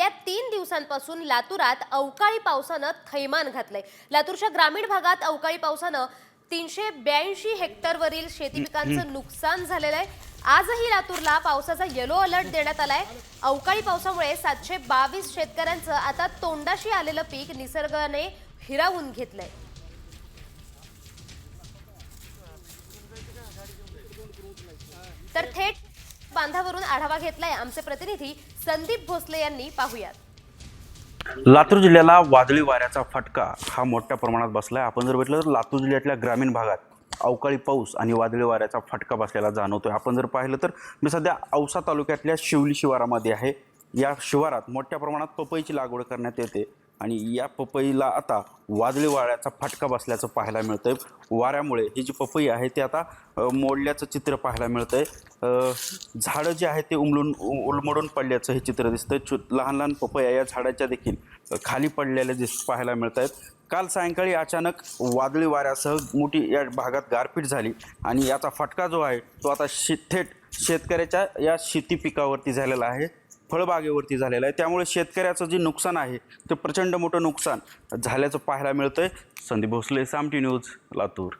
गेल्या तीन दिवसांपासून लातूरात अवकाळी पावसानं थैमान घातलंय. लातूरच्या ग्रामीण भागात अवकाळी पावसानं तीनशे ब्याऐंशी हेक्टरवरील शेती पिकांचं नुकसान झालेलं आहे. आजही लातूरला पावसाचा येलो अलर्ट देण्यात आलाय. अवकाळी पावसामुळे सातशे बावीस शेतकऱ्यांचं आता तोंडाशी आलेलं पीक निसर्गाने हिरावून घेतलंय. तर थेट बांधावरून आढावा घेतलाय आमचे प्रतिनिधी संदीप भोसले यांनी. पाहुयात. लातूर जिल्ह्याला वादळी वाऱ्याचा फटका हा मोठ्या प्रमाणात बसलाय. आपण जर बघितलं तर लातूर जिल्ह्यातल्या ग्रामीण भागात अवकाळी पाऊस आणि वादळी वाऱ्याचा फटका बसलेला जाणवतोय. आपण जर पाहिलं तर मी सध्या औसा तालुक्यातल्या शिवली शिवारामध्ये आहे. या शिवारात मोठ्या प्रमाणात पपईची लागवड करण्यात येते. आणि या पपईला आता वादळी वाऱ्याचा फटका बसल्याचं पाहायला मिळतं आहे वाऱ्यामुळे ही जी पपई आहे ती आता मोडल्याचं चित्र पाहायला मिळतं आहे झाडं जे आहे ते उमलून उलमडून पडल्याचं हे चित्र दिसतं छु लहान लहान पपया या झाडाच्या देखील खाली पडलेल्या दिस पाहायला मिळत आहेत काल सायंकाळी अचानक वादळी वाऱ्यासह मोठी या भागात गारपीट झाली आणि याचा फटका जो आहे तो आता शे थेट शेतकऱ्याच्या या शेती पिकावरती झालेला आहे. फळबागेवरती झालेलं आहे. त्यामुळे शेतकऱ्याचं जे नुकसान आहे ते प्रचंड मोठं नुकसान झाल्याचं पाहायला मिळतं आहे संदीप भोसले सामटी न्यूज लातूर.